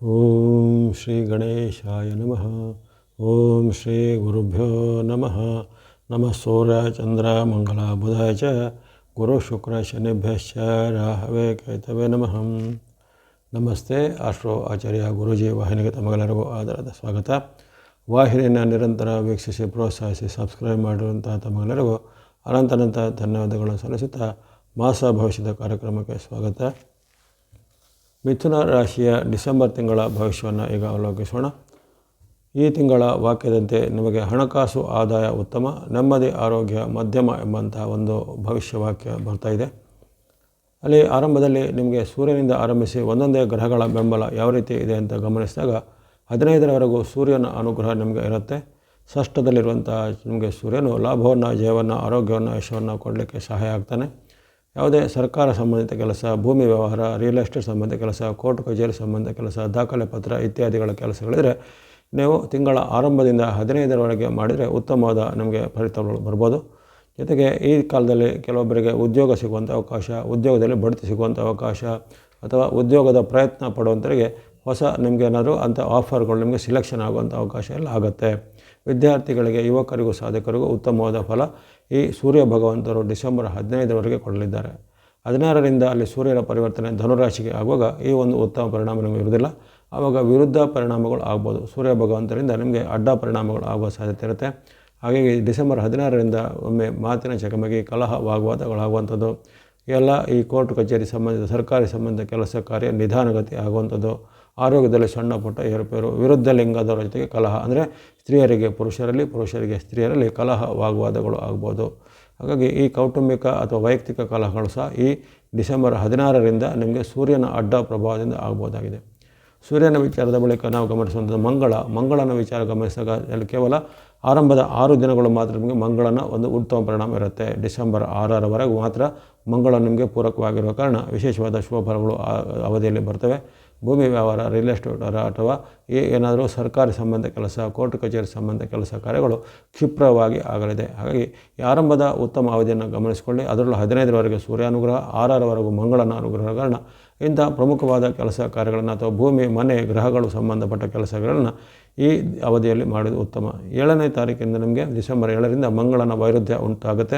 ಓಂ ಶ್ರೀ ಗಣೇಶಾಯ ನಮಃ ಓಂ ಶ್ರೀ ಗುರುಭ್ಯೋ ನಮಃ ನಮಃ ಸೂರ್ಯ ಚಂದ್ರ ಮಂಗಳ ಬುಧಾಯ ಚ ಗುರು ಶುಕ್ರ ಶನಿಭ್ಯಶ್ಚ ರಾಹವೇ ಕೇತವೇ ನಮಃ ನಮಸ್ತೆ ಆಶ್ರೋ ಆಚಾರ್ಯ ಗುರುಜಿ ವಾಹಿನಿಗೆ ತಮಗೆಲ್ಲರಿಗೂ ಆಧಾರದ ಸ್ವಾಗತ ವಾಹಿನಿಯನ್ನು ನಿರಂತರ ವೀಕ್ಷಿಸಿ ಪ್ರೋತ್ಸಾಹಿಸಿ ಸಬ್ಸ್ಕ್ರೈಬ್ ಮಾಡಿರುವಂಥ ತಮಗೆಲ್ಲರಿಗೂ ಅನಂತನಂತ ಧನ್ಯವಾದಗಳನ್ನು ಸಲ್ಲಿಸುತ್ತಾ ಮಾಸ ಭವಿಷ್ಯದ ಕಾರ್ಯಕ್ರಮಕ್ಕೆ ಸ್ವಾಗತ ಮಿಥುನ ರಾಶಿಯ ಡಿಸೆಂಬರ್ ತಿಂಗಳ ಭವಿಷ್ಯವನ್ನು ಈಗ ಅವಲೋಕಿಸೋಣ. ಈ ತಿಂಗಳ ವಾಕ್ಯದಂತೆ ನಿಮಗೆ ಹಣಕಾಸು ಆದಾಯ ಉತ್ತಮ, ನೆಮ್ಮದಿ, ಆರೋಗ್ಯ, ಮಧ್ಯಮ ಎಂಬಂತಹ ಒಂದು ಭವಿಷ್ಯ ವಾಕ್ಯ ಬರ್ತಾ ಇದೆ. ಅಲ್ಲಿ ಆರಂಭದಲ್ಲಿ ನಿಮಗೆ ಸೂರ್ಯನಿಂದ ಆರಂಭಿಸಿ ಒಂದೊಂದೇ ಗ್ರಹಗಳ ಬೆಂಬಲ ಯಾವ ರೀತಿ ಇದೆ ಅಂತ ಗಮನಿಸಿದಾಗ ಹದಿನೈದರವರೆಗೂ ಸೂರ್ಯನ ಅನುಗ್ರಹ ನಿಮಗೆ ಇರುತ್ತೆ. ಷಷ್ಠದಲ್ಲಿರುವಂಥ ನಿಮಗೆ ಸೂರ್ಯನು ಲಾಭವನ್ನು, ಜಯವನ್ನು, ಆರೋಗ್ಯವನ್ನು, ಯಶವನ್ನು ಕೊಡಲಿಕ್ಕೆ ಸಹಾಯ ಆಗ್ತಾನೆ. ಯಾವುದೇ ಸರ್ಕಾರ ಸಂಬಂಧಿತ ಕೆಲಸ, ಭೂಮಿ ವ್ಯವಹಾರ ರಿಯಲ್ ಎಸ್ಟೇಟ್ ಸಂಬಂಧಿತ ಕೆಲಸ, ಕೋರ್ಟ್ ಕಚೇರಿ ಸಂಬಂಧ ಕೆಲಸ, ದಾಖಲೆ ಪತ್ರ ಇತ್ಯಾದಿಗಳ ಕೆಲಸಗಳಿದ್ರೆ ನೀವು ತಿಂಗಳ ಆರಂಭದಿಂದ ಹದಿನೈದರವರೆಗೆ ಮಾಡಿದರೆ ಉತ್ತಮವಾದ ನಮಗೆ ಫಲಿತಾಂಶಗಳು ಬರ್ಬೋದು. ಜೊತೆಗೆ ಈ ಕಾಲದಲ್ಲಿ ಕೆಲವೊಬ್ಬರಿಗೆ ಉದ್ಯೋಗ ಸಿಗುವಂಥ ಅವಕಾಶ, ಉದ್ಯೋಗದಲ್ಲಿ ಬಡ್ತಿ ಸಿಗುವಂಥ ಅವಕಾಶ ಅಥವಾ ಉದ್ಯೋಗದ ಪ್ರಯತ್ನ ಪಡುವಂಥರಿಗೆ ಹೊಸ ನಿಮಗೆ ಏನಾದರೂ ಅಂಥ ಆಫರ್ಗಳು ನಿಮಗೆ ಸಿಲೆಕ್ಷನ್ ಆಗುವಂಥ ಅವಕಾಶ ಎಲ್ಲ ಆಗುತ್ತೆ. ವಿದ್ಯಾರ್ಥಿಗಳಿಗೆ, ಯುವಕರಿಗೂ, ಸಾಧಕರಿಗೂ ಉತ್ತಮವಾದ ಫಲ ಈ ಸೂರ್ಯ ಭಗವಂತರು ಡಿಸೆಂಬರ್ ಹದಿನೈದರವರೆಗೆ ಕೊಡಲಿದ್ದಾರೆ. ಹದಿನಾರರಿಂದ ಅಲ್ಲಿ ಸೂರ್ಯನ ಪರಿವರ್ತನೆ ಧನುರಾಶಿಗೆ ಆಗುವಾಗ ಈ ಒಂದು ಉತ್ತಮ ಪರಿಣಾಮ ನಿಮಗೆ ಇರುವುದಿಲ್ಲ. ಆವಾಗ ವಿರುದ್ಧ ಪರಿಣಾಮಗಳು ಆಗ್ಬೋದು. ಸೂರ್ಯ ಭಗವಂತರಿಂದ ನಿಮಗೆ ಅಡ್ಡ ಪರಿಣಾಮಗಳು ಆಗುವ ಸಾಧ್ಯತೆ ಇರುತ್ತೆ. ಹಾಗಾಗಿ ಡಿಸೆಂಬರ್ ಹದಿನಾರರಿಂದ ಒಮ್ಮೆ ಮಾತಿನ ಚಕಮಕಿ ಕಲಹ ವಾಗ್ವಾದಗಳಾಗುವಂಥದ್ದು ಎಲ್ಲ ಈ ಕೋರ್ಟ್ ಕಚೇರಿ ಸಂಬಂಧಿತ, ಸರ್ಕಾರಿ ಸಂಬಂಧ ಕೆಲಸ ಕಾರ್ಯ ನಿಧಾನಗತಿ ಆಗುವಂಥದ್ದು. ಆರೋಗ್ಯದಲ್ಲಿ ಸಣ್ಣ ಪುಟ್ಟ ಏರುಪೇರು ವಿರುದ್ಧ ಲಿಂಗದವರ ಜೊತೆಗೆ ಕಲಹ. ಅಂದರೆ ಸ್ತ್ರೀಯರಿಗೆ, ಪುರುಷರಲ್ಲಿ, ಪುರುಷರಿಗೆ ಸ್ತ್ರೀಯರಲ್ಲಿ ಕಲಹ ವಾಗ್ವಾದಗಳು ಆಗ್ಬೋದು. ಹಾಗಾಗಿ ಈ ಕೌಟುಂಬಿಕ ಅಥವಾ ವೈಯಕ್ತಿಕ ಕಲಹಗಳು ಸಹ ಈ ಡಿಸೆಂಬರ್ ಹದಿನಾರರಿಂದ ನಿಮಗೆ ಸೂರ್ಯನ ಅಡ್ಡ ಪ್ರಭಾವದಿಂದ ಆಗ್ಬೋದಾಗಿದೆ. ಸೂರ್ಯನ ವಿಚಾರದ ಬಳಿಕ ನಾವು ಗಮನಿಸುವಂಥದ್ದು ಮಂಗಳ. ಮಂಗಳನ ವಿಚಾರ ಗಮನಿಸಿದಾಗ ಕೇವಲ ಆರಂಭದ ಆರು ದಿನಗಳು ಮಾತ್ರ ನಿಮಗೆ ಮಂಗಳನ ಒಂದು ಉತ್ತಮ ಪರಿಣಾಮ ಇರುತ್ತೆ. ಡಿಸೆಂಬರ್ ಆರರವರೆಗೂ ಮಾತ್ರ ಮಂಗಳ ನಿಮಗೆ ಪೂರಕವಾಗಿರುವ ಕಾರಣ ವಿಶೇಷವಾದ ಶುಭ ಫಲಗಳು ಅವಧಿಯಲ್ಲಿ ಬರ್ತವೆ. ಭೂಮಿ ವ್ಯವಹಾರ ರಿಯಲ್ ಎಸ್ಟೇಟ್ ಅಥವಾ ಏನಾದರೂ ಸರ್ಕಾರಿ ಸಂಬಂಧ ಕೆಲಸ, ಕೋರ್ಟ್ ಕಚೇರಿ ಸಂಬಂಧ ಕೆಲಸ ಕಾರ್ಯಗಳು ಕ್ಷಿಪ್ರವಾಗಿ ಆಗಲಿದೆ. ಹಾಗಾಗಿ ಆರಂಭದ ಉತ್ತಮ ಅವಧಿಯನ್ನು ಗಮನಿಸಿಕೊಳ್ಳಿ. ಅದರಲ್ಲೂ ಹದಿನೈದರವರೆಗೆ ಸೂರ್ಯಾನುಗ್ರಹ, ಆರರವರೆಗೂ ಮಂಗಳನ ಅನುಗ್ರಹ ಕಾರಣ ಇಂಥ ಪ್ರಮುಖವಾದ ಕೆಲಸ ಕಾರ್ಯಗಳನ್ನು ಅಥವಾ ಭೂಮಿ, ಮನೆ, ಗ್ರಹಗಳು ಸಂಬಂಧಪಟ್ಟ ಕೆಲಸಗಳನ್ನು ಈ ಅವಧಿಯಲ್ಲಿ ಮಾಡೋದು ಉತ್ತಮ. ಏಳನೇ ತಾರೀಕಿಂದ ನಮಗೆ ಡಿಸೆಂಬರ್ ಏಳರಿಂದ ಮಂಗಳನ ವೈರುಧ್ಯ ಉಂಟಾಗುತ್ತೆ.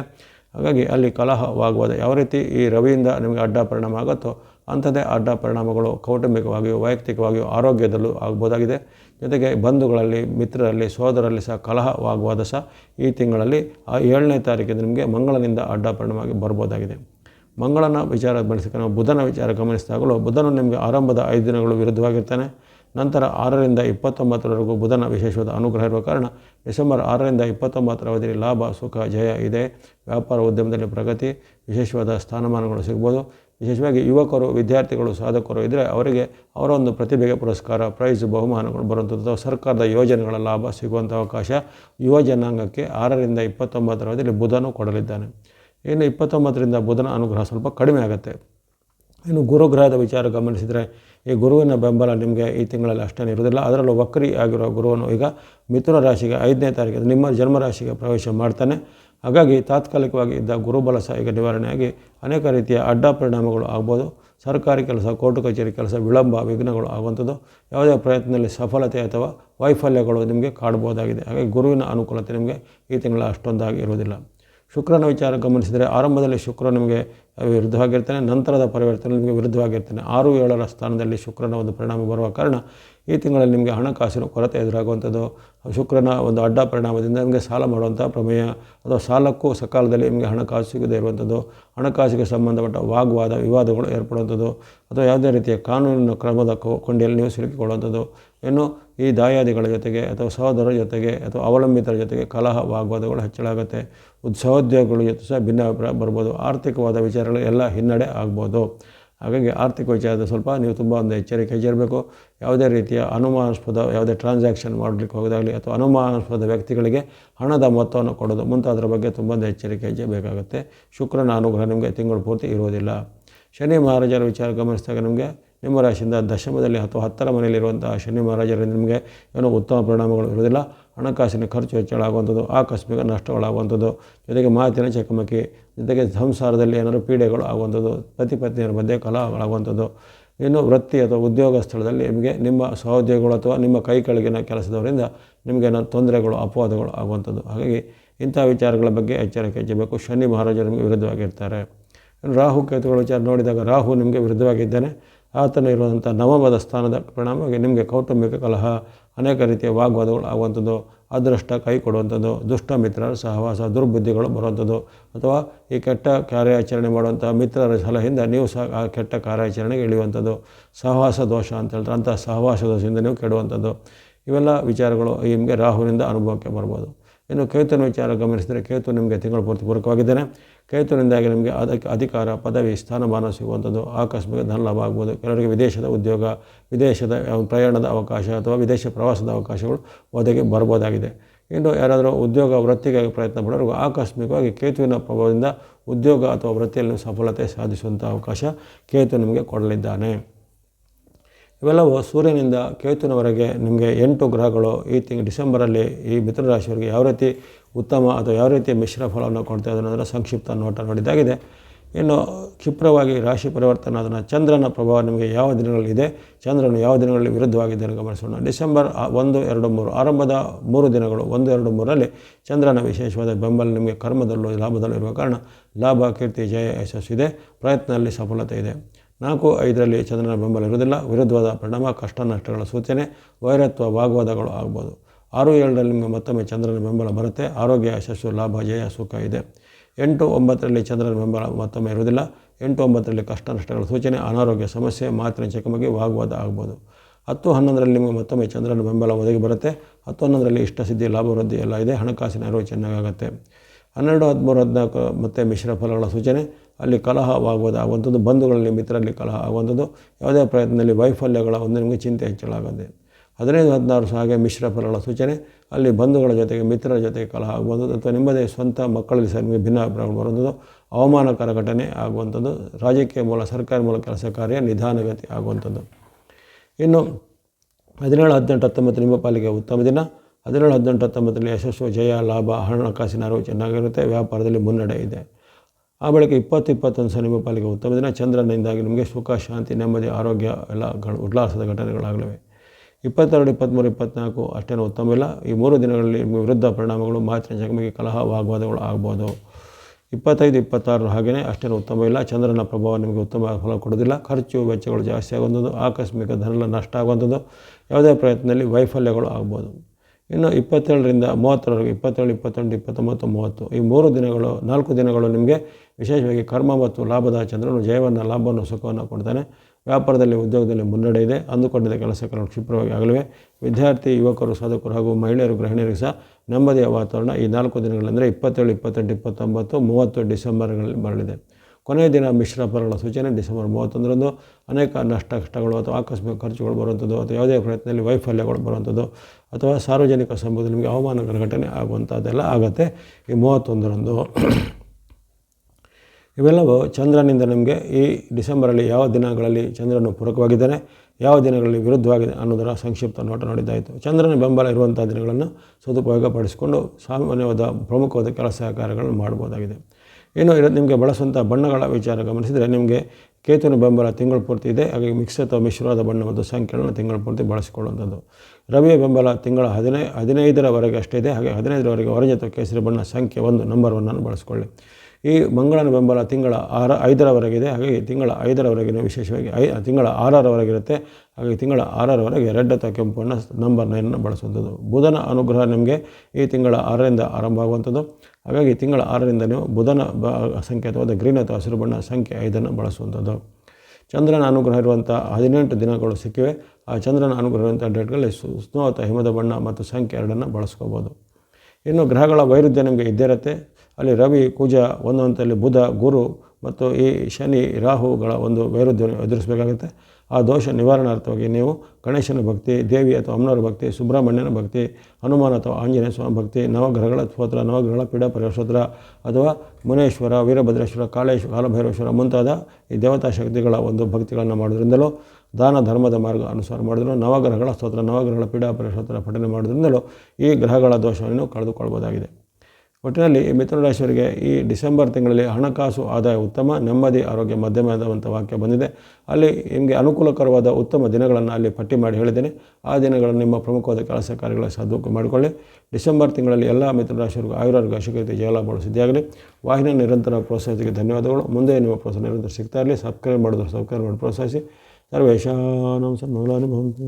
ಹಾಗಾಗಿ ಅಲ್ಲಿ ಕಲಹವಾಗುವುದು ಯಾವ ರೀತಿ ಈ ರವಿಯಿಂದ ನಿಮಗೆ ಅಡ್ಡ ಪರಿಣಾಮ ಆಗುತ್ತೋ ಅಂಥದ್ದೇ ಅಡ್ಡ ಪರಿಣಾಮಗಳು ಕೌಟುಂಬಿಕವಾಗಿಯೂ, ವೈಯಕ್ತಿಕವಾಗಿಯೂ, ಆರೋಗ್ಯದಲ್ಲೂ ಆಗ್ಬೋದಾಗಿದೆ. ಜೊತೆಗೆ ಬಂಧುಗಳಲ್ಲಿ, ಮಿತ್ರರಲ್ಲಿ, ಸೋದರಲ್ಲಿ ಸಹ ಕಲಹವಾಗುವಾದ ಸಹ ಈ ತಿಂಗಳಲ್ಲಿ ಆ ಏಳನೇ ತಾರೀಕಿಂದ ನಿಮಗೆ ಮಂಗಳನಿಂದ ಅಡ್ಡ ಪರಿಣಾಮವಾಗಿ ಬರ್ಬೋದಾಗಿದೆ. ಮಂಗಳನ ವಿಚಾರ ಗಮನಿಸಿದ ನಾವು ಬುಧನ ವಿಚಾರ ಗಮನಿಸಿದಾಗಲೂ ಬುಧನು ನಿಮಗೆ ಆರಂಭದ ಐದು ದಿನಗಳು ವಿರುದ್ಧವಾಗಿರ್ತಾನೆ. ನಂತರ ಆರರಿಂದ ಇಪ್ಪತ್ತೊಂಬತ್ತರವರೆಗೂ ಬುಧನ ವಿಶೇಷವಾದ ಅನುಗ್ರಹ ಇರುವ ಕಾರಣ ಡಿಸೆಂಬರ್ ಆರರಿಂದ ಇಪ್ಪತ್ತೊಂಬತ್ತರ ಅವಧಿಯಲ್ಲಿ ಲಾಭ, ಸುಖ, ಜಯ ಇದೆ. ವ್ಯಾಪಾರ ಉದ್ಯಮದಲ್ಲಿ ಪ್ರಗತಿ, ವಿಶೇಷವಾದ ಸ್ಥಾನಮಾನಗಳು ಸಿಗ್ಬೋದು. ವಿಶೇಷವಾಗಿ ಯುವಕರು, ವಿದ್ಯಾರ್ಥಿಗಳು, ಸಾಧಕರು ಇದ್ದರೆ ಅವರಿಗೆ ಅವರ ಒಂದು ಪ್ರತಿಭೆಗೆ ಪುರಸ್ಕಾರ, ಪ್ರೈಸ್, ಬಹುಮಾನಗಳು ಬರುವಂಥದ್ದು. ಅಥವಾ ಸರ್ಕಾರದ ಯೋಜನೆಗಳ ಲಾಭ ಸಿಗುವಂಥ ಅವಕಾಶ. ಯುವ ಜನಾಂಗಕ್ಕೆ ಆರರಿಂದ ಇಪ್ಪತ್ತೊಂಬತ್ತರ ಅವಧಿಯಲ್ಲಿ ಬುಧನು ಕೊಡಲಿದ್ದಾನೆ. ಇನ್ನು ಇಪ್ಪತ್ತೊಂಬತ್ತರಿಂದ ಬುಧನ ಅನುಗ್ರಹ ಸ್ವಲ್ಪ ಕಡಿಮೆ ಆಗುತ್ತೆ. ಇನ್ನು ಗುರುಗ್ರಹದ ವಿಚಾರ ಗಮನಿಸಿದರೆ, ಈ ಗುರುವಿನ ಬೆಂಬಲ ನಿಮಗೆ ಈ ತಿಂಗಳಲ್ಲಿ ಅಷ್ಟೇನು ಇರುವುದಿಲ್ಲ. ಅದರಲ್ಲೂ ವಕ್ರಿ ಆಗಿರೋ ಗುರುವನ್ನು ಈಗ ಮಿಥುನ ರಾಶಿಗೆ ಐದನೇ ತಾರೀಕು ನಿಮ್ಮ ಜನ್ಮರಾಶಿಗೆ ಪ್ರವೇಶ ಮಾಡ್ತಾನೆ. ಹಾಗಾಗಿ ತಾತ್ಕಾಲಿಕವಾಗಿ ಇದ್ದ ಗುರುಬಲ ಸಹ ಈಗ ನಿವಾರಣೆಯಾಗಿ ಅನೇಕ ರೀತಿಯ ಅಡ್ಡ ಪರಿಣಾಮಗಳು ಆಗ್ಬೋದು. ಸರ್ಕಾರಿ ಕೆಲಸ, ಕೋರ್ಟ್ ಕಚೇರಿ ಕೆಲಸ, ವಿಳಂಬ, ವಿಘ್ನಗಳು ಆಗುವಂಥದ್ದು. ಯಾವುದೇ ಪ್ರಯತ್ನದಲ್ಲಿ ಸಫಲತೆ ಅಥವಾ ವೈಫಲ್ಯಗಳು ನಿಮಗೆ ಕಾಡ್ಬೋದಾಗಿದೆ. ಹಾಗಾಗಿ ಗುರುವಿನ ಅನುಕೂಲತೆ ನಿಮಗೆ ಈ ತಿಂಗಳ ಅಷ್ಟೊಂದಾಗಿ ಇರುವುದಿಲ್ಲ. ಶುಕ್ರನ ವಿಚಾರ ಗಮನಿಸಿದರೆ ಆರಂಭದಲ್ಲಿ ಶುಕ್ರ ನಿಮಗೆ ವಿರುದ್ಧವಾಗಿರ್ತಾನೆ, ನಂತರದ ಪರಿವರ್ತನೆ ನಿಮಗೆ ವಿರುದ್ಧವಾಗಿರ್ತಾನೆ. ಆರು, ಏಳರ ಸ್ಥಾನದಲ್ಲಿ ಶುಕ್ರನ ಒಂದು ಪರಿಣಾಮ ಬರುವ ಕಾರಣ ಈ ತಿಂಗಳಲ್ಲಿ ನಿಮಗೆ ಹಣಕಾಸಿನ ಕೊರತೆ ಎದುರಾಗುವಂಥದ್ದು, ಶುಕ್ರನ ಒಂದು ಅಡ್ಡ ಪರಿಣಾಮದಿಂದ ನಿಮಗೆ ಸಾಲ ಮಾಡುವಂಥ ಪ್ರಮೇಯ, ಅಥವಾ ಸಾಲಕ್ಕೂ ಸಕಾಲದಲ್ಲಿ ನಿಮಗೆ ಹಣಕಾಸು ಸಿಗದೇ ಇರುವಂಥದ್ದು, ಹಣಕಾಸಿಗೆ ಸಂಬಂಧಪಟ್ಟ ವಾಗ್ವಾದ, ವಿವಾದಗಳು ಏರ್ಪಡುವಂಥದ್ದು, ಅಥವಾ ಯಾವುದೇ ರೀತಿಯ ಕಾನೂನಿನ ಕ್ರಮದ ಕೊಂಡಿಯಲ್ಲಿ ನೀವು ಸಿಲುಕಿಕೊಳ್ಳುವಂಥದ್ದು. ಇನ್ನು ಈ ದಾಯಾದಿಗಳ ಜೊತೆಗೆ, ಅಥವಾ ಸಹೋದರರ ಜೊತೆಗೆ, ಅಥವಾ ಅವಲಂಬಿತರ ಜೊತೆಗೆ ಕಲಹ, ವಾಗ್ವಾದಗಳು ಹೆಚ್ಚಳ ಆಗುತ್ತೆ ಸಹೋದ್ಯೋಗಿಗಳ ಜೊತೆ ಸಹ ಭಿನ್ನಾಭಿಪ್ರಾಯ ಬರ್ಬೋದು. ಆರ್ಥಿಕವಾದ ವಿಚಾರಗಳು ಎಲ್ಲ ಹಿನ್ನಡೆ ಆಗ್ಬೋದು. ಹಾಗಾಗಿ ಆರ್ಥಿಕ ವಿಚಾರದ ಸ್ವಲ್ಪ ನೀವು ತುಂಬ ಒಂದು ಎಚ್ಚರಿಕೆ ಹೆಚ್ಚಿರಬೇಕು ಯಾವುದೇ ರೀತಿಯ ಅನುಮಾನಾಸ್ಪದ ಯಾವುದೇ ಟ್ರಾನ್ಸಾಕ್ಷನ್ ಮಾಡಲಿಕ್ಕೆ ಹೋಗೋದಾಗಲಿ ಅಥವಾ ಅನುಮಾನಾಸ್ಪದ ವ್ಯಕ್ತಿಗಳಿಗೆ ಹಣದ ಮೊತ್ತವನ್ನು ಕೊಡೋದು ಮುಂತಾದರ ಬಗ್ಗೆ ತುಂಬ ಒಂದು ಎಚ್ಚರಿಕೆ ಹೆಜ್ಜೆ ಬೇಕಾಗುತ್ತೆ. ಶುಕ್ರನ ಅನುಗ್ರಹ ನಿಮಗೆ ತಿಂಗಳು ಪೂರ್ತಿ ಇರುವುದಿಲ್ಲ. ಶನಿ ಮಹಾರಾಜರ ವಿಚಾರ ಗಮನಿಸಿದಾಗ ನಿಮಗೆ ನಿಮ್ಮ ರಾಶಿಯಿಂದ ದಶಮದಲ್ಲಿ ಅಥವಾ ಹತ್ತರ ಮನೆಯಲ್ಲಿರುವಂಥ ಶನಿ ಮಹಾರಾಜರಿಂದ ನಿಮಗೆ ಏನೋ ಉತ್ತಮ ಪರಿಣಾಮಗಳು ಇರುವುದಿಲ್ಲ. ಹಣಕಾಸಿನ ಖರ್ಚು ಹೆಚ್ಚಳ ಆಗುವಂಥದ್ದು ಆಕಸ್ಮಿಕ ನಷ್ಟಗಳಾಗುವಂಥದ್ದು. ಜೊತೆಗೆ ಮಾತಿನ ಚಕಮಕಿ ಜೊತೆಗೆ ಸಂಸಾರದಲ್ಲಿ ಏನಾದರೂ ಪೀಡೆಗಳು ಆಗುವಂಥದ್ದು ಪತಿ ಪತ್ನಿಯರ ಮಧ್ಯೆ ಕಲಹಗಳಾಗುವಂಥದ್ದು ಇನ್ನು ವೃತ್ತಿ ಅಥವಾ ಉದ್ಯೋಗ ಸ್ಥಳದಲ್ಲಿ ನಿಮಗೆ ನಿಮ್ಮ ಸಹೋದ್ಯೋಗಗಳು ಅಥವಾ ನಿಮ್ಮ ಕೈ ಕೆಳಗಿನ ಕೆಲಸದವರಿಂದ ನಿಮಗೆ ಏನಾದ್ರು ತೊಂದರೆಗಳು, ಅಪವಾದಗಳು ಆಗುವಂಥದ್ದು. ಹಾಗಾಗಿ ಇಂಥ ವಿಚಾರಗಳ ಬಗ್ಗೆ ಎಚ್ಚರಿಕೆ ಹೆಚ್ಚಬೇಕು ಶನಿ ಮಹಾರಾಜರು ನಿಮಗೆ ವಿರುದ್ಧವಾಗಿರ್ತಾರೆ. ರಾಹು ಕೇತುಗಳ ವಿಚಾರ ನೋಡಿದಾಗ ರಾಹು ನಿಮಗೆ ವಿರುದ್ಧವಾಗಿದ್ದಾನೆ. ಆತನ ಇರುವಂಥ ನವಮದ ಸ್ಥಾನದ ಪರಿಣಾಮವಾಗಿ ನಿಮಗೆ ಕೌಟುಂಬಿಕ ಕಲಹ, ಅನೇಕ ರೀತಿಯ ವಾಗ್ವಾದಗಳು ಆಗುವಂಥದ್ದು. ಅದೃಷ್ಟ ಕೈ ಕೊಡುವಂಥದ್ದು, ದುಷ್ಟ ಮಿತ್ರರ ಸಹವಾಸ, ದುರ್ಬುದ್ಧಿಗಳು ಬರುವಂಥದ್ದು, ಅಥವಾ ಈ ಕೆಟ್ಟ ಕಾರ್ಯಾಚರಣೆ ಮಾಡುವಂಥ ಮಿತ್ರರ ಸಲಹೆಯಿಂದ ನೀವು ಸಹ ಆ ಕೆಟ್ಟ ಕಾರ್ಯಾಚರಣೆಗೆ ಇಳಿಯುವಂಥದ್ದು, ಸಹವಾಸ ದೋಷ ಅಂತ ಹೇಳ್ತಾರೆ, ಅಂಥ ಸಹವಾಸ ದೋಷದಿಂದ ನೀವು ಕೆಡುವಂಥದ್ದು. ಇವೆಲ್ಲ ವಿಚಾರಗಳು ನಿಮಗೆ ರಾಹುವಿನಿಂದ ಅನುಭವಕ್ಕೆ ಬರ್ಬೋದು. ಇನ್ನು ಕೇತುವಿನ ವಿಚಾರ ಗಮನಿಸಿದರೆ ಕೇತು ನಿಮಗೆ ತಿಂಗಳು ಪೂರ್ತಿ ಪೂರಕವಾಗಿದ್ದಾನೆ. ಕೇತುನಿಂದಾಗಿ ನಿಮಗೆ ಅದಕ್ಕೆ ಅಧಿಕಾರ, ಪದವಿ, ಸ್ಥಾನಮಾನ ಸಿಗುವಂಥದ್ದು ಆಕಸ್ಮಿಕ ಧನ ಲಾಭ ಆಗ್ಬೋದು. ಕೆಲವರಿಗೆ ವಿದೇಶದ ಉದ್ಯೋಗ, ವಿದೇಶದ ಪ್ರಯಾಣದ ಅವಕಾಶ ಅಥವಾ ವಿದೇಶ ಪ್ರವಾಸದ ಅವಕಾಶಗಳು ಒದಗಿ ಬರ್ಬೋದಾಗಿದೆ. ಇನ್ನು ಯಾರಾದರೂ ಉದ್ಯೋಗ ವೃತ್ತಿಗಾಗಿ ಪ್ರಯತ್ನ ಪಡೋರು ಆಕಸ್ಮಿಕವಾಗಿ ಕೇತುವಿನ ಪ್ರಭಾವದಿಂದ ಉದ್ಯೋಗ ಅಥವಾ ವೃತ್ತಿಯಲ್ಲಿ ಸಫಲತೆ ಸಾಧಿಸುವಂಥ ಅವಕಾಶ ಕೇತು ನಿಮಗೆ ಕೊಡಲಿದ್ದಾನೆ. ಇವೆಲ್ಲವೂ ಸೂರ್ಯನಿಂದ ಕೇತುವಿನವರೆಗೆ ನಿಮಗೆ ಎಂಟು ಗ್ರಹಗಳು ಈ ತಿಂಗಳು ಡಿಸೆಂಬರಲ್ಲಿ ಈ ಮಿಥುನ ರಾಶಿಯವರಿಗೆ ಯಾವ ರೀತಿ ಉತ್ತಮ ಅಥವಾ ಯಾವ ರೀತಿಯ ಮಿಶ್ರ ಫಲವನ್ನು ಕೊಡ್ತಾ ಇದ್ದಾರೆ ಅನ್ನೋದರ ಸಂಕ್ಷಿಪ್ತ ನೋಟ ನೋಡಿದ್ದಾಗಿದೆ. ಇನ್ನು ಕ್ಷಿಪ್ರವಾಗಿ ರಾಶಿ ಪರಿವರ್ತನೆ ಅದನ್ನು ಚಂದ್ರನ ಪ್ರಭಾವ ನಿಮಗೆ ಯಾವ ದಿನಗಳಲ್ಲಿದೆ ಚಂದ್ರನು ಯಾವ ದಿನಗಳಲ್ಲಿ ವಿರುದ್ಧವಾಗಿದ್ದರೆ ಗಮನಿಸೋಣ. ಡಿಸೆಂಬರ್ ಒಂದು, ಎರಡು, ಮೂರು, ಆರಂಭದ ಮೂರು ದಿನಗಳು, ಒಂದು, ಎರಡು, ಮೂರರಲ್ಲಿ ಚಂದ್ರನ ವಿಶೇಷವಾದ ಬೆಂಬಲ ನಿಮಗೆ ಕರ್ಮದಲ್ಲೂ ಲಾಭದಲ್ಲೂ ಇರುವ ಕಾರಣ ಲಾಭ, ಕೀರ್ತಿ, ಜಯ ಯಶಸ್ಸಿದೆ ಪ್ರಯತ್ನದಲ್ಲಿ ಸಫಲತೆ ಇದೆ. ನಾಲ್ಕು, ಐದರಲ್ಲಿ ಚಂದ್ರನ ಬೆಂಬಲ ಇರುವುದಿಲ್ಲ. ವಿರುದ್ಧವಾದ ಪರಿಣಾಮ, ಕಷ್ಟ, ನಷ್ಟಗಳ ಸೂಚನೆ, ವೈರತ್ವ ವಾಗ್ವಾದಗಳು ಆಗ್ಬೋದು. ಆರು ಏಳರಲ್ಲಿ ನಿಮಗೆ ಮತ್ತೊಮ್ಮೆ ಚಂದ್ರನ ಬೆಂಬಲ ಬರುತ್ತೆ. ಆರೋಗ್ಯ, ಯಶಸ್ಸು, ಲಾಭ, ಜಯ, ಸುಖ ಇದೆ. ಎಂಟು ಒಂಬತ್ತರಲ್ಲಿ ಚಂದ್ರನ ಬೆಂಬಲ ಮತ್ತೊಮ್ಮೆ ಇರುವುದಿಲ್ಲ. ಎಂಟು ಒಂಬತ್ತರಲ್ಲಿ ಕಷ್ಟ ನಷ್ಟಗಳ ಸೂಚನೆ, ಅನಾರೋಗ್ಯ ಸಮಸ್ಯೆ, ಮಾತಿನ ಚಕಮಕಿ, ವಾಗ್ವಾದ ಆಗ್ಬೋದು. ಹತ್ತು ಹನ್ನೊಂದರಲ್ಲಿ ನಿಮಗೆ ಮತ್ತೊಮ್ಮೆ ಚಂದ್ರನ ಬೆಂಬಲ ಒದಗಿ ಬರುತ್ತೆ. ಹತ್ತು ಹನ್ನೊಂದರಲ್ಲಿ ಇಷ್ಟಸಿದ್ಧಿ ಲಾಭ, ವೃದ್ಧಿ ಎಲ್ಲ ಇದೆ. ಹಣಕಾಸಿನ ನೆರವು ಚೆನ್ನಾಗಾಗುತ್ತೆ. ಹನ್ನೆರಡು, ಹದಿಮೂರು, ಹದಿನಾಲ್ಕು ಮತ್ತು ಮಿಶ್ರ ಫಲಗಳ ಸೂಚನೆ. ಅಲ್ಲಿ ಕಲಹವಾಗುವುದು ಆಗುವಂಥದ್ದು. ಬಂಧುಗಳಲ್ಲಿ ಮಿತ್ರರಲ್ಲಿ ಕಲಹ ಆಗುವಂಥದ್ದು. ಯಾವುದೇ ಪ್ರಯತ್ನದಲ್ಲಿ ವೈಫಲ್ಯಗಳ ಒಂದು ನಿಮಗೆ ಚಿಂತೆ ಹೆಚ್ಚಳ ಆಗುತ್ತೆ ಹದಿನೈದು ಹದಿನಾರು ಹಾಗೆ ಮಿಶ್ರ ಫಲಗಳ ಸೂಚನೆ. ಅಲ್ಲಿ ಬಂಧುಗಳ ಜೊತೆಗೆ, ಮಿತ್ರರ ಜೊತೆಗೆ ಕಲಹ ಆಗುವಂಥದ್ದು, ಅಥವಾ ನಿಮ್ಮದೇ ಸ್ವಂತ ಮಕ್ಕಳಲ್ಲಿ ಸಹ ನಿಮಗೆ ಭಿನ್ನಾಭಿಪ್ರಾಯಗಳು ಬರುವಂಥದ್ದು, ಅವಮಾನಕರ ಘಟನೆ ಆಗುವಂಥದ್ದು, ರಾಜಕೀಯ ಮೂಲ, ಸರ್ಕಾರಿ ಮೂಲ ಕೆಲಸ ಕಾರ್ಯ, ನಿಧಾನಗತಿ ಆಗುವಂಥದ್ದು. ಇನ್ನು ಹದಿನೇಳು, ಹದಿನೆಂಟು, ಹತ್ತೊಂಬತ್ತು ನಿಮ್ಮ ಪಾಲಿಗೆ ಉತ್ತಮ ದಿನ. ಹದಿನೇಳು, ಹದಿನೆಂಟು, ಹತ್ತೊಂಬತ್ತರಲ್ಲಿ ಯಶಸ್ಸು, ಜಯ, ಲಾಭ, ಹಣಕಾಸಿನ ಅರಿವು ಚೆನ್ನಾಗಿರುತ್ತೆ. ವ್ಯಾಪಾರದಲ್ಲಿ ಮುನ್ನಡೆ ಇದೆ. ಆ ಬಳಿಕ ಇಪ್ಪತ್ತು, ಇಪ್ಪತ್ತೊಂದು ಸಹ ನಿಮ್ಮ ಪಾಲಿಗೆ ಉತ್ತಮ ದಿನ. ಚಂದ್ರನಿಂದಾಗಿ ನಿಮಗೆ ಸುಖ, ಶಾಂತಿ, ನೆಮ್ಮದಿ, ಆರೋಗ್ಯ ಎಲ್ಲ ಉಲ್ಲಾಸದ ಘಟನೆಗಳಾಗಲಿವೆ. ಇಪ್ಪತ್ತೆರಡು, ಇಪ್ಪತ್ತ್ಮೂರು, ಇಪ್ಪತ್ತ್ನಾಲ್ಕು ಅಷ್ಟೇನು ಉತ್ತಮ ಇಲ್ಲ. ಈ ಮೂರು ದಿನಗಳಲ್ಲಿ ವಿರುದ್ಧ ಪರಿಣಾಮಗಳು ಮಾತಿನ ಜಗಮಿಗೆ ಕಲಹ ವಾಗ್ವಾದಗಳು ಆಗ್ಬೋದು. ಇಪ್ಪತ್ತೈದು ಇಪ್ಪತ್ತಾರು ಹಾಗೆಯೇ ಅಷ್ಟೇನು ಉತ್ತಮ ಇಲ್ಲ. ಚಂದ್ರನ ಪ್ರಭಾವ ನಿಮಗೆ ಉತ್ತಮ ಫಲ ಕೊಡೋದಿಲ್ಲ ಖರ್ಚು ವೆಚ್ಚಗಳು ಜಾಸ್ತಿ ಆಗುವಂಥದ್ದು, ಆಕಸ್ಮಿಕ ಧನ ನಷ್ಟ ಆಗುವಂಥದ್ದು, ಯಾವುದೇ ಪ್ರಯತ್ನದಲ್ಲಿ ವೈಫಲ್ಯಗಳು ಆಗ್ಬೋದು. ಇನ್ನು ಇಪ್ಪತ್ತೇಳರಿಂದ ಮೂವತ್ತರವರೆಗೆ, ಇಪ್ಪತ್ತೇಳು, ಇಪ್ಪತ್ತೆಂಟು, ಇಪ್ಪತ್ತೊಂಬತ್ತು, ಮೂವತ್ತು ಈ ಮೂರು ದಿನಗಳು, ನಾಲ್ಕು ದಿನಗಳು ನಿಮಗೆ ವಿಶೇಷವಾಗಿ ಕರ್ಮ ಮತ್ತು ಲಾಭದ ಚಂದ್ರನು ಜಯವನ್ನು, ಲಾಭವನ್ನು, ಸುಖವನ್ನು ಕೊಡ್ತಾನೆ. ವ್ಯಾಪಾರದಲ್ಲಿ, ಉದ್ಯೋಗದಲ್ಲಿ ಮುನ್ನಡೆ ಇದೆ. ಅಂದುಕೊಂಡಿದ್ದ ಕೆಲಸಗಳು ಕ್ಷಿಪ್ರವಾಗಿ ಆಗಲಿವೆ. ವಿದ್ಯಾರ್ಥಿ, ಯುವಕರು, ಸಾಧಕರು ಹಾಗೂ ಮಹಿಳೆಯರು, ಗೃಹಿಣಿಯರಿಗೆ ಸಹ ನೆಮ್ಮದಿಯ ವಾತಾವರಣ ಈ ನಾಲ್ಕು ದಿನಗಳಂದರೆ ಇಪ್ಪತ್ತೇಳು, ಇಪ್ಪತ್ತೆಂಟು, ಇಪ್ಪತ್ತೊಂಬತ್ತು, ಮೂವತ್ತು ಡಿಸೆಂಬರ್ಗಳಲ್ಲಿ ಬರಲಿದೆ ಕೊನೆಯ ದಿನ ಮಿಶ್ರ ಫಲಗಳ ಸೂಚನೆ. ಡಿಸೆಂಬರ್ ಮೂವತ್ತೊಂದರಂದು ಅನೇಕ ನಷ್ಟ, ಕಷ್ಟಗಳು ಅಥವಾ ಆಕಸ್ಮಿಕ ಖರ್ಚುಗಳು ಬರುವಂಥದ್ದು ಅಥವಾ ಯಾವುದೇ ಪ್ರಯತ್ನದಲ್ಲಿ ವೈಫಲ್ಯಗಳು ಬರುವಂಥದ್ದು ಅಥವಾ ಸಾರ್ವಜನಿಕ ಸಂಬಂಧದಲ್ಲಿ ನಿಮಗೆ ಅವಮಾನಕರ ಘಟನೆ ಆಗುವಂಥದ್ದೆಲ್ಲ ಆಗುತ್ತೆ. ಈ ಮೂವತ್ತೊಂದರಂದು ಇವೆಲ್ಲವೂ ಚಂದ್ರನಿಂದ ನಿಮಗೆ ಈ ಡಿಸೆಂಬರಲ್ಲಿ ಯಾವ ದಿನಗಳಲ್ಲಿ ಚಂದ್ರನು ಪೂರಕವಾಗಿದ್ದಾನೆ, ಯಾವ ದಿನಗಳಲ್ಲಿ ವಿರುದ್ಧವಾಗಿದೆ ಅನ್ನೋದರ ಸಂಕ್ಷಿಪ್ತ ನೋಟ ನೋಡಿದ್ದಾಯಿತು. ಚಂದ್ರನ ಬೆಂಬಲ ಇರುವಂಥ ದಿನಗಳನ್ನು ಸದುಪಯೋಗಪಡಿಸಿಕೊಂಡು ಸಾಮಾನ್ಯವಾದ ಪ್ರಮುಖವಾದ ಕೆಲಸ ಕಾರ್ಯಗಳನ್ನು ಮಾಡ್ಬೋದಾಗಿದೆ. ಇನ್ನು ನಿಮಗೆ ಬಳಸುವಂಥ ಬಣ್ಣಗಳ ವಿಚಾರ ಗಮನಿಸಿದರೆ ನಿಮಗೆ ಕೇತುವಿನ ಬೆಂಬಲ ತಿಂಗಳು ಪೂರ್ತಿ ಇದೆ, ಹಾಗಾಗಿ ಮಿಕ್ಸ್ ಅಥವಾ ಮಿಶ್ರವಾದ ಬಣ್ಣ ಮತ್ತು ಸಂಖ್ಯೆಗಳನ್ನು ತಿಂಗಳು ಪೂರ್ತಿ ಬಳಸಿಕೊಳ್ಳುವಂಥದ್ದು. ರವಿಯ ಬೆಂಬಲ ತಿಂಗಳ ಹದಿನೈ, ಹದಿನೈದರವರೆಗೆ ಅಷ್ಟೇ ಇದೆ, ಹಾಗೆ ಹದಿನೈದರವರೆಗೆ ಆರೆಂಜ್ ಅಥವಾ ಕೇಸರಿ ಬಣ್ಣ ಸಂಖ್ಯೆ ಒಂದು ನಂಬರ್ ಒನ್ನನ್ನು ಬಳಸಿಕೊಳ್ಳಿ. ಈ ಮಂಗಳನ ಬೆಂಬಲ ತಿಂಗಳ ಆರ, ಐದರವರೆಗಿದೆ. ಹಾಗಾಗಿ ತಿಂಗಳ ಐದರವರೆಗೆ ವಿಶೇಷವಾಗಿ ಐ, ತಿಂಗಳ ಆರರವರೆಗಿರುತ್ತೆ. ಹಾಗಾಗಿ ತಿಂಗಳ ಆರರವರೆಗೆ ರೆಡ್ ಅಥವಾ ಕೆಂಪು ಬಣ್ಣ ನಂಬರ್ ನೈನನ್ನು ಬಳಸುವಂಥದ್ದು. ಬುಧನ ಅನುಗ್ರಹ ನಿಮಗೆ ಈ ತಿಂಗಳ ಆರರಿಂದ ಆರಂಭ ಆಗುವಂಥದ್ದು. ಹಾಗಾಗಿ ತಿಂಗಳ ಆರರಿಂದ ನೀವು ಬುಧನ ಬ, ಸಂಕೇತವಾದ ಗ್ರೀನ್ ಅಥವಾ ಹಸಿರು ಬಣ್ಣ ಸಂಖ್ಯೆ ಐದನ್ನು ಬಳಸುವಂಥದ್ದು. ಚಂದ್ರನ ಅನುಗ್ರಹ ಇರುವಂಥ ಹದಿನೆಂಟು ದಿನಗಳು ಸಿಕ್ಕಿವೆ. ಆ ಚಂದ್ರನ ಅನುಗ್ರಹ ಇರುವಂಥ ಡೇಟ್ಗಳಲ್ಲಿ ಸ್ನೋ ಅಥವಾ ಹಿಮದ ಬಣ್ಣ ಮತ್ತು ಸಂಖ್ಯೆ ಎರಡನ್ನು ಬಳಸ್ಕೋಬೋದು. ಇನ್ನು ಗ್ರಹಗಳ ವೈರುಧ್ಯ ನಿಮಗೆ ಇದ್ದೇ ಇರುತ್ತೆ. ಅಲ್ಲಿ ರವಿ, ಕುಜ ಒಂದು ಹಂತದಲ್ಲಿ ಬುಧ, ಗುರು ಮತ್ತು ಈ ಶನಿ, ರಾಹುಗಳ ಒಂದು ವೈರುಧ್ಯವನ್ನು ಎದುರಿಸಬೇಕಾಗುತ್ತೆ. ಆ ದೋಷ ನಿವಾರಣಾರ್ಥವಾಗಿ ನೀವು ಗಣೇಶನ ಭಕ್ತಿ, ದೇವಿ ಅಥವಾ ಅಮ್ಮನವರ ಭಕ್ತಿ, ಸುಬ್ರಹ್ಮಣ್ಯನ ಭಕ್ತಿ, ಹನುಮಾನ್ ಅಥವಾ ಆಂಜನೇಯ ಸ್ವಾಮಿ ಭಕ್ತಿ, ನವಗ್ರಹಗಳ ಸ್ತೋತ್ರ, ನವಗ್ರಹಗಳ ಪೀಡಾ ಪರಿಶೋತ್ರ ಅಥವಾ ಮುನೇಶ್ವರ, ವೀರಭದ್ರೇಶ್ವರ ಕಾಳೇಶ್ವರ ಕಾಲಭೈರೇಶ್ವರ ಮುಂತಾದ ಈ ದೇವತಾ ಶಕ್ತಿಗಳ ಒಂದು ಭಕ್ತಿಗಳನ್ನು ಮಾಡೋದ್ರಿಂದಲೂ ದಾನ ಧರ್ಮದ ಮಾರ್ಗ ಅನುಸಾರ ಮಾಡಿದ್ರು ನವಗ್ರಹಗಳ ಸ್ತೋತ್ರ, ನವಗ್ರಹಗಳ ಪೀಡಾ ಪರಿಶೋತ್ರ ಪಠನೆ ಮಾಡೋದ್ರಿಂದಲೂ ಈ ಗ್ರಹಗಳ ದೋಷವನ್ನು ಕಳೆದುಕೊಳ್ಬೋದಾಗಿದೆ. ಒಟ್ಟಿನಲ್ಲಿ ಮಿಥುನ ರಾಶಿಯವರಿಗೆ ಈ ಡಿಸೆಂಬರ್ ತಿಂಗಳಲ್ಲಿ ಹಣಕಾಸು ಆದಾಯ ಉತ್ತಮ, ನೆಮ್ಮದಿ, ಆರೋಗ್ಯ ಮಧ್ಯಮವಾದಂಥ ವಾಕ್ಯ ಬಂದಿದೆ. ಅಲ್ಲಿ ನಿಮಗೆ ಅನುಕೂಲಕರವಾದ ಉತ್ತಮ ದಿನಗಳನ್ನು ಅಲ್ಲಿ ಪಟ್ಟಿ ಮಾಡಿ ಹೇಳಿದ್ದೇನೆ. ಆ ದಿನಗಳನ್ನು ನಿಮ್ಮ ಪ್ರಮುಖವಾದ ಕೆಲಸ ಕಾರ್ಯಗಳ ಸದುಪಯೋಗ ಮಾಡಿಕೊಳ್ಳಿ. ಡಿಸೆಂಬರ್ ತಿಂಗಳಲ್ಲಿ ಎಲ್ಲ ಮಿಥುನ ರಾಶಿಯವರಿಗೂ ಆಯುರಾರೋಗ್ಯ ಅಶುಕತೆ ಜಯಲಾಭಗಳು ಸಿದ್ಧಿಯಾಗಲಿ. ವಾಹಿನಿ ನಿರಂತರ ಪ್ರೋತ್ಸಾಹಕ್ಕೆ ಧನ್ಯವಾದಗಳು. ಮುಂದೆ ನಿಮ್ಮ ಪ್ರೋತ್ಸಾಹ ನಿರಂತರ ಸಿಗ್ತಾ ಇರಲಿ. ಸಬ್ಸ್ಕ್ರೈಬ್ ಮಾಡಿದ್ರು ಸಬ್ಸ್ಕ್ರೈಬ್ ಮಾಡಿ ಪ್ರೋತ್ಸಾಹಿಸಿ. ಸರ್ವೇಶಾನಂ ಸನ್ಮಂಗಲಾನಿ ಭವಂತು